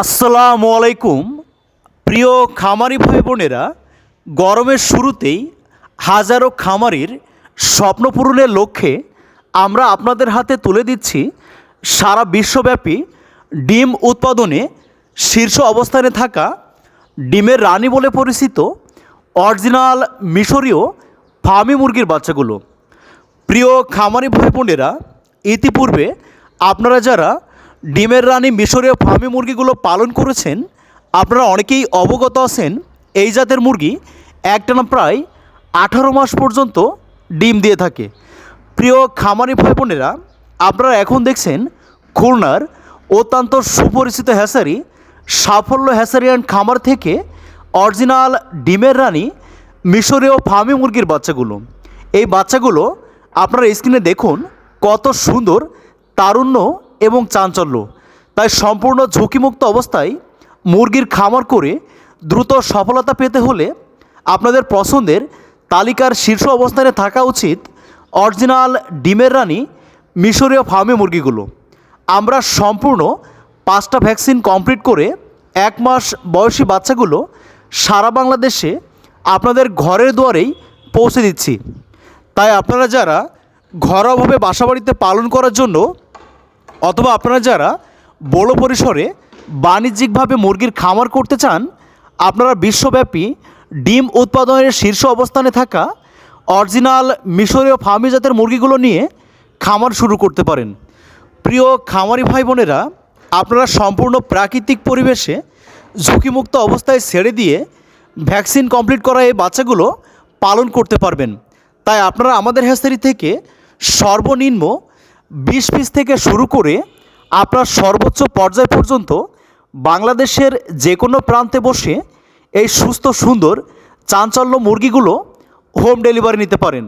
আসসালামু আলাইকুম। প্রিয় খামারি ভাই বোনেরা গরমের শুরুতেই হাজারো খামারির স্বপ্ন পূরণের লক্ষ্যে আমরা আপনাদের হাতে তুলে দিচ্ছি সারা বিশ্বব্যাপী ডিম উৎপাদনে শীর্ষ অবস্থানে থাকা ডিমের রানী বলে পরিচিত অরিজিনাল মিশরীয় ফার্মি মুরগির বাচ্চাগুলো। প্রিয় খামারি ভাই বোনেরা ইতিপূর্বে আপনারা যারা ডিমের রানী মিশরীয় ফার্মি মুরগিগুলো পালন করেছেন। আপনারা অনেকেই অবগত আছেন, এই জাতের মুরগি একটানা প্রায় আঠারো মাস পর্যন্ত ডিম দিয়ে থাকে। প্রিয় খামারি ভাই বোনেরা, আপনারা এখন দেখছেন খুলনার অত্যন্ত সুপরিচিত হ্যাসারি, সাফল্য হ্যাসারি অ্যান্ড খামার থেকে অরিজিনাল ডিমের রানী মিশরীয় ফার্মি মুরগির বাচ্চাগুলো। এই বাচ্চাগুলো আপনারা স্ক্রিনে দেখুন, কত সুন্দর, তারুণ্য এবং চাঞ্চল্য। তাই সম্পূর্ণ ঝুঁকিমুক্ত অবস্থায় মুরগির খামার করে দ্রুত সফলতা পেতে হলে আপনাদের পছন্দের তালিকার শীর্ষ অবস্থানে থাকা উচিত অরিজিনাল ডিমের রানী মিশরীয় ফার্মে মুরগিগুলো। আমরা সম্পূর্ণ পাঁচটা ভ্যাকসিন কমপ্লিট করে এক মাস বয়সী বাচ্চাগুলো সারা বাংলাদেশে আপনাদের ঘরের দুয়ারেই পৌঁছে দিচ্ছি। তাই আপনারা যারা ঘরোয়াভাবে বাসাবাড়িতে পালন করার জন্য অথবা আপনারা যারা বড় পরিসরে বাণিজ্যিকভাবে মুরগির খামার করতে চান, আপনারা বিশ্বব্যাপী ডিম উৎপাদনের শীর্ষ অবস্থানে থাকা অরিজিনাল মিশরীয় ফার্মি জাতের মুরগিগুলো নিয়ে খামার শুরু করতে পারেন। প্রিয় খামারি ভাই বোনেরা, আপনারা সম্পূর্ণ প্রাকৃতিক পরিবেশে ঝুঁকিমুক্ত অবস্থায় ছেড়ে দিয়ে ভ্যাকসিন কমপ্লিট করা এই বাচ্চাগুলো পালন করতে পারবেন। তাই আপনারা আমাদের হ্যাসারি থেকে সর্বনিম্ন বিশ পিস থেকে শুরু করে আপনার সর্বোচ্চ পর্যায় পর্যন্ত বাংলাদেশের যে কোনো প্রান্তে বসে এই সুস্থ, সুন্দর, চাঞ্চল্য মুরগিগুলো হোম ডেলিভারি নিতে পারেন।